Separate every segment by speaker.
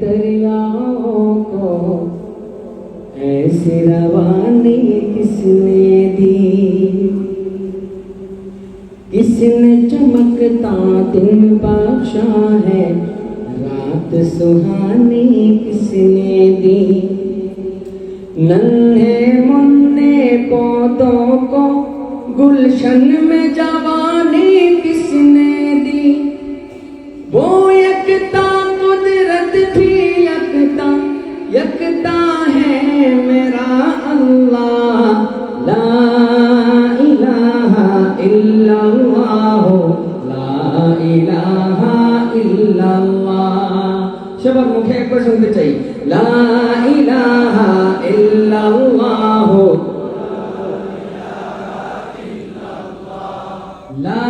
Speaker 1: دریاؤں کو؟ ایسی روانی کس نے دی؟ کس نے چمکتا دن بخشا ہے؟ رات سہانی کس نے دی؟ ننھے مننے پودوں کو گلشن میں جوانی کس الا اللہ شباب مکھے ایک بار سنتے چاہیے لا الہ الا اللہ لا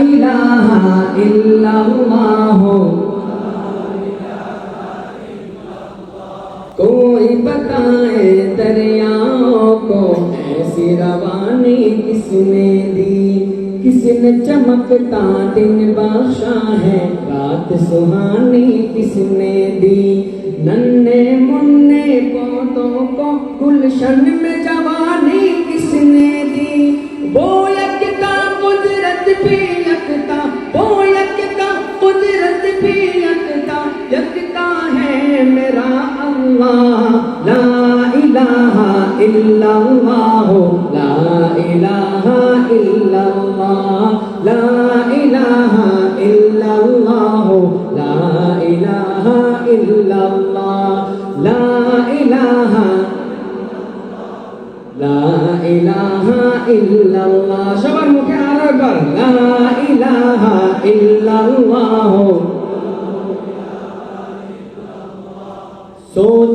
Speaker 1: الہ الا اللہ کوئی بتائے دریاؤں کو، ایسی روانی کس نے دی؟ کس نے چمکتا دن بخشا ہے۔ رات سہانی کس نے دی؟ ننے منے پودوں کو گلشن میں جوانی۔ ইল্লাল্লাহ, লা ইলাহা ইল্লাল্লাহ, লা ইলাহা ইল্লাল্লাহ, লা ইলাহা ইল্লাল্লাহ, লা ইলাহা লা ইলাহা ইল্লাল্লাহ। সবার মুখে আরও একবার, লা ইলাহা ইল্লাল্লাহ।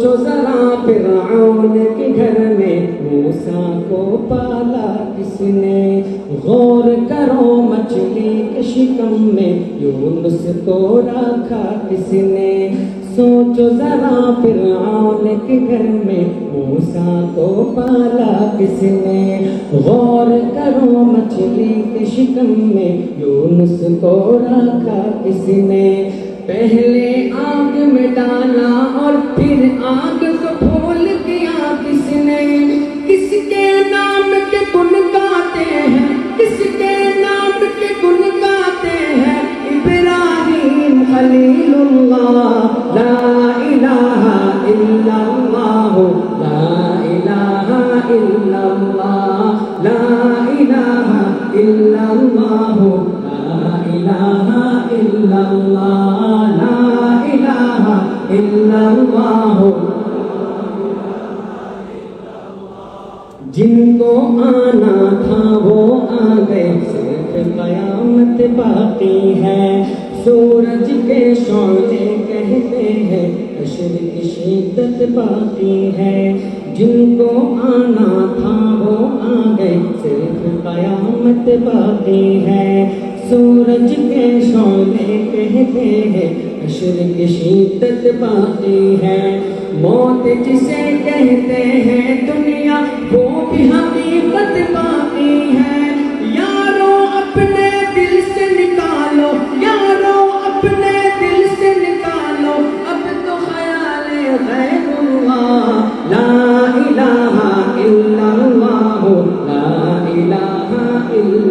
Speaker 1: سوچو ذرا فرعون کے گھر میں، موسیٰ کو پالا کس نے؟ غور کرو مچھلی کے شکم میں، یونس کو رکھا کس نے؟ سوچو ذرا فرعون کے گھر میں، موسیٰ کو پالا کس نے؟ غور کرو مچھلی کے شکم میں، یونس کو رکھا کس نے؟ پہلے آگ میں ڈالا اور پھر آگ کو پھول کیا کس نے؟ کس کے نام کے گن گاتے ہیں؟ کس کے نام کے گن گاتے ہیں؟ ابراہیم خلیل اللہ، لا الہ الا اللہ، لا الہ الا اللہ، لا الہ الا اللہ۔ الہ لا جن کو آنا تھا وہ آ گئے۔ صرف قیامت باقی ہے۔ سورج کے شعلے کہتے ہیں عشر کی شدت باقی ہے۔ جن کو آنا تھا وہ آ گئے۔ صرف قیامت باقی ہے۔ سورج کے شعلے کہتے ہیں عشر کی شدت باقی ہے۔ موت جسے کہتے ہیں دنیا، وہ بھی حقیقت باقی ہے۔ یارو، اپنے دل سے نکالو۔ یارو، اپنے دل سے نکالو۔ اب تو خیال غیر اللہ۔ لا الہ الا اللہ، لا الہ الا اللہ